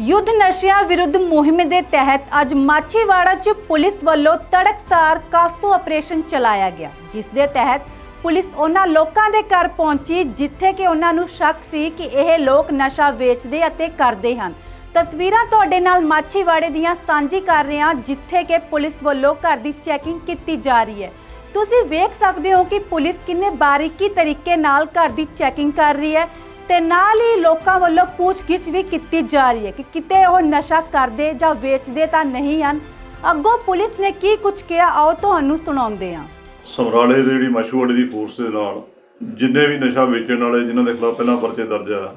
ਯੁੱਧ ਨਸ਼ਿਆਂ ਵਿਰੁੱਧ ਮੁਹਿੰਮ ਦੇ ਤਹਿਤ ਅੱਜ ਮਾਛੀਵਾੜਾ 'ਚ ਪੁਲਿਸ ਵੱਲੋਂ ਤੜਕਸਾਰ ਕਾਸੂ ਆਪਰੇਸ਼ਨ ਚਲਾਇਆ ਗਿਆ, ਜਿਸ ਦੇ ਤਹਿਤ ਪੁਲਿਸ ਉਹਨਾਂ ਲੋਕਾਂ ਦੇ ਘਰ ਪਹੁੰਚੀ, ਜਿੱਥੇ ਕਿ ਉਹਨਾਂ ਨੂੰ ਸ਼ੱਕ ਸੀ ਕਿ ਇਹ ਲੋਕ ਨਸ਼ਾ ਵੇਚਦੇ ਅਤੇ ਕਰਦੇ ਹਨ। ਤਸਵੀਰਾਂ ਤੁਹਾਡੇ ਨਾਲ ਮਾਛੀਵਾੜੇ ਦੀਆਂ ਸਾਂਝੀ ਕਰ ਰਹੇ ਹਾਂ, ਜਿੱਥੇ ਕਿ ਪੁਲਿਸ ਵੱਲੋਂ ਘਰ ਦੀ ਚੈਕਿੰਗ ਕੀਤੀ ਜਾ ਰਹੀ ਹੈ। ਤੁਸੀਂ ਵੇਖ ਸਕਦੇ ਹੋ ਕਿ ਪੁਲਿਸ ਕਿੰਨੇ ਬਾਰੀਕੀ ਤਰੀਕੇ ਨਾਲ ਘਰ ਦੀ ਚੈਕਿੰਗ ਕਰ ਰਹੀ ਹੈ। ਤੇ ਨਾਲ ਹੀ ਲੋਕਾਂ ਵੱਲੋਂ ਪੁੱਛਗਿੱਛ ਵੀ ਕੀਤੀ ਜਾ ਰਹੀ ਹੈ ਕਿ ਕਿਤੇ ਉਹ ਨਸ਼ਾ ਕਰਦੇ ਜਾਂ ਵੇਚਦੇ ਤਾਂ ਨਹੀਂ ਹਨ। ਅੱਗੋਂ ਪੁਲਿਸ ਨੇ ਕੀ ਕੁਝ ਕਿਹਾ, ਆਓ ਤੁਹਾਨੂੰ ਸੁਣਾਉਂਦੇ ਹਾਂ। ਸਮਰਾਲੇ ਦੇ ਜਿਹੜੀ ਮਸ਼ਹੂਰ ਦੀ ਫੋਰਸ ਦੇ ਨਾਲ ਜਿੰਨੇ ਵੀ ਨਸ਼ਾ ਵੇਚਣ ਵਾਲੇ ਜਿਨ੍ਹਾਂ ਦੇ ਖਿਲਾਫ ਪਹਿਲਾਂ ਪਰਚੇ ਦਰਜ ਆ,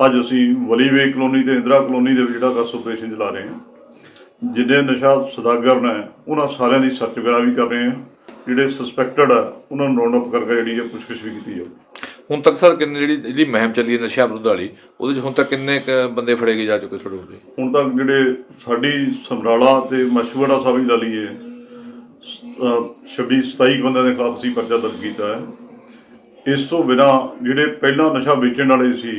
ਅੱਜ ਅਸੀਂ ਵਲੀਵੇ ਕਲੋਨੀ ਤੇ ਇੰਦਰਾ ਕਲੋਨੀ ਦੇ ਵਿੱਚ ਜਿਹੜਾ ਕਾਸ ਆਪਰੇਸ਼ਨ ਚਲਾ ਰਹੇ ਹਾਂ। ਜਿੰਨੇ ਨਸ਼ਾ ਸਦਾਗਰ ਨੇ, ਉਹਨਾਂ ਸਾਰਿਆਂ ਦੀ ਸਰਚ ਵਗੈਰਾ ਵੀ ਕਰ ਰਹੇ ਹਾਂ। ਜਿਹੜੇ ਸਸਪੈਕਟਡ ਆ, ਉਹਨਾਂ ਨੂੰ ਰਾਉਂਡ ਅਪ ਕਰਕੇ ਜਿਹੜੀ ਹੈ ਪੁੱਛਗਿੱਛ ਵੀ ਕੀਤੀ ਜਾਊ। ਹੁਣ ਤੱਕ ਸਰ ਕਿੰਨੇ ਜਿਹੜੀ ਜਿਹੜੀ ਮੁਹਿੰਮ ਚੱਲੀ ਹੈ ਨਸ਼ਿਆਂ ਵਿਰੁੱਧ ਵਾਲੀ, ਉਹਦੇ ਚ ਹੁਣ ਤੱਕ ਕਿੰਨੇ ਕੁ ਬੰਦੇ ਫੜੇ ਗਏ ਜਾ ਚੁੱਕੇ ਤੁਹਾਡੇ ਕੋਲ ਜੀ? ਹੁਣ ਤੱਕ ਜਿਹੜੇ ਸਾਡੀ ਸਮਰਾਲਾ ਤੇ ਮਸ਼ਹੂਰਾ ਸਾਹਿਬ ਹੀ ਲਾ ਲਈਏ 26 27 ਬੰਦਿਆਂ ਦੇ ਖਿਲਾਫ ਅਸੀਂ ਪਰਚਾ ਦਰਜ ਕੀਤਾ ਹੈ ਇਸ ਤੋਂ ਬਿਨਾ ਜਿਹੜੇ ਪਹਿਲਾਂ ਨਸ਼ਾ ਵੇਚਣ ਵਾਲੇ ਸੀ,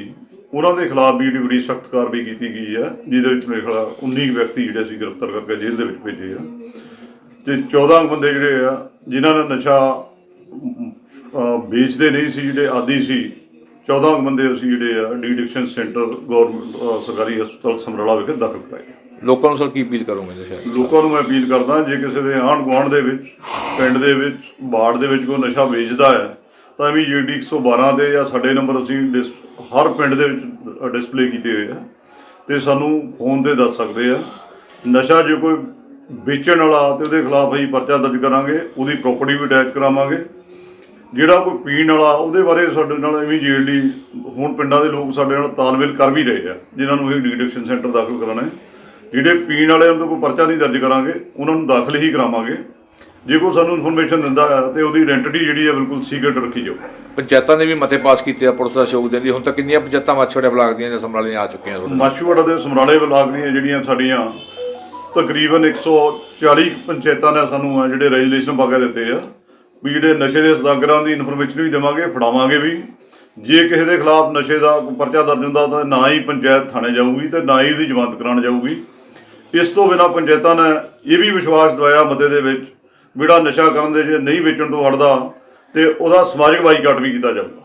ਉਹਨਾਂ ਦੇ ਖਿਲਾਫ ਵੀ ਜਿਹੜੀ ਬੜੀ ਸਖਤ ਕਾਰਵਾਈ ਕੀਤੀ ਗਈ ਹੈ, ਜਿਹਦੇ ਵਿੱਚ ਮੇਰੇ ਖਿਲਾਫ 19 ਵਿਅਕਤੀ ਜਿਹੜੇ ਅਸੀਂ ਗ੍ਰਿਫਤਾਰ ਕਰਕੇ ਜੇਲ੍ਹ ਦੇ ਵਿੱਚ ਭੇਜੇ ਆ ਤੇ 14 ਬੰਦੇ ਜਿਹੜੇ ਆ, ਜਿਨ੍ਹਾਂ ਨੇ ਨਸ਼ਾ ਵੇਚਦੇ ਨਹੀਂ ਸੀ ਜਿਹੜੇ ਆਦੀ ਸੀ। 14 ਬੰਦੇ ਅਸੀਂ ਜਿਹੜੇ ਆ ਡੀ ਐਡਿਕਸ਼ਨ ਸੈਂਟਰ ਗਵਰਨਮੈਂਟ ਸਰਕਾਰੀ ਹਸਪਤਾਲ ਸਮਰਾਲਾ ਵਿਖੇ ਦਾਖਲ ਕਰਾਏ ਲੋਕਾਂ ਨੂੰ ਸਰ ਕੀ ਅਪੀਲ ਕਰੋਗੇ ਨਸ਼ਾ ਲੋਕਾਂ ਨੂੰ ਮੈਂ ਅਪੀਲ ਕਰਦਾ ਜੇ ਕਿਸੇ ਦੇ ਆਂਢ ਗੁਆਂਢ ਦੇ ਵਿੱਚ ਪਿੰਡ ਦੇ ਵਿੱਚ ਬਾੜ ਦੇ ਵਿੱਚ ਕੋਈ ਨਸ਼ਾ ਵੇਚਦਾ ਹੈ ਤਾਂ ਇਮੀਡੀਏਟਲੀ 112 ਤੇ ਜਾਂ ਸਾਡੇ ਨੰਬਰ ਅਸੀਂ ਹਰ ਪਿੰਡ ਦੇ ਵਿੱਚ ਡਿਸਪਲੇ ਕੀਤੇ ਹੋਏ ਆ। ਤੇ ਸਾਨੂੰ ਫੋਨ ਤੇ ਦੱਸ ਸਕਦੇ ਆ ਨਸ਼ਾ ਜੇ ਕੋਈ ਵੇਚਣ ਵਾਲਾ ਤੇ ਉਹਦੇ ਖਿਲਾਫ ਅਸੀਂ ਪਰਚਾ ਦਰਜ ਕਰਾਂਗੇ ਉਹਦੀ ਪ੍ਰਾਪਰਟੀ ਵੀ ਅਟੈਚ ਕਰਾਵਾਂਗੇ। ਜਿਹੜਾ ਕੋਈ ਪੀਣ ਵਾਲਾ ਉਹਦੇ ਬਾਰੇ ਸਾਡੇ ਨਾਲ ਇਮੀਡੀਏਟਲੀ ਹੁਣ ਪਿੰਡਾਂ ਦੇ ਲੋਕ ਸਾਡੇ ਨਾਲ ਤਾਲਮੇਲ ਕਰ ਵੀ ਰਹੇ ਆ ਜਿਨ੍ਹਾਂ ਨੂੰ ਅਸੀਂ ਡੀਡਿਕਸ਼ਨ ਸੈਂਟਰ ਦਾਖਲ ਕਰਾਉਣਾ ਹੈ। ਜਿਹੜੇ ਪੀਣ ਵਾਲੇ ਉਹਨਾਂ ਤੋਂ ਕੋਈ ਪਰਚਾ ਨਹੀਂ ਦਰਜ ਕਰਾਂਗੇ ਉਹਨਾਂ ਨੂੰ ਦਾਖਲ ਹੀ ਕਰਾਵਾਂਗੇ। ਜੇ ਕੋਈ ਸਾਨੂੰ ਇਨਫੋਰਮੇਸ਼ਨ ਦਿੰਦਾ ਹੈ ਤੇ ਉਹਦੀ ਆਇਡੈਂਟੀ ਜਿਹੜੀ ਹੈ ਬਿਲਕੁਲ ਸੀਕ੍ਰੇਟ ਰੱਖੀ ਜਾਓ ਪੰਚਾਇਤਾਂ ਨੇ ਵੀ ਮਤੇ ਪਾਸ ਕੀਤੇ ਆ ਪੁਲਿਸ ਦਾ ਦੇਣ ਲਈ ਹੁਣ ਤੱਕ ਕਿੰਨੀਆਂ ਪੰਚਾਇਤਾਂ ਮਾਛੋੜੇ ਬਲਾਕ ਦੀਆਂ ਜਾਂ ਸਮਰਾਲੇ ਦੀਆਂ ਆ ਚੁੱਕੀਆਂ? ਮਾਛੀਵਾੜਾ ਦੇ ਸਮਰਾਲੇ ਬਲਾਕ ਦੀਆਂ ਜਿਹੜੀਆਂ ਸਾਡੀਆਂ ਤਕਰੀਬਨ 140 ਪੰਚਾਇਤਾਂ ਨੇ ਸਾਨੂੰ ਜਿਹੜੇ ਰੈਜੂਲੇਸ਼ਨ ਕੇ ਦਿੱਤੇ ਆ। ਵੀ ਜਿਹੜੇ ਨਸ਼ੇ ਦੇ ਸਦਾਗਰਾਂ ਦੀ ਇਨਫੋਰਮੇਸ਼ਨ ਵੀ ਦੇਵਾਂਗੇ, ਫੜਾਵਾਂਗੇ ਵੀ। ਜੇ ਕਿਸੇ ਦੇ ਖਿਲਾਫ ਨਸ਼ੇ ਦਾ ਪਰਚਾ ਦਰਜ ਹੁੰਦਾ, ਤਾਂ ਨਾ ਹੀ ਪੰਚਾਇਤ ਥਾਣੇ ਜਾਊਗੀ ਤੇ ਨਾ ਹੀ ਉਹਦੀ ਜ਼ਮਾਨਤ ਕਰਾਉਣ ਜਾਊਗੀ। ਇਸ ਤੋਂ ਬਿਨਾ ਪੰਚਾਇਤਾਂ ਨੇ ਇਹ ਵੀ ਵਿਸ਼ਵਾਸ ਦਵਾਇਆ ਮਤੇ ਦੇ ਵਿੱਚ ਵੀ ਜਿਹੜਾ ਨਸ਼ਾ ਕਰਨ ਦੇ ਜੇ ਨਹੀਂ ਵੇਚਣ ਤੋਂ ਹਟਦਾ, ਤੇ ਉਹਦਾ ਸਮਾਜਿਕ ਬਾਈਕਾਟ ਵੀ ਕੀਤਾ ਜਾਊਗਾ।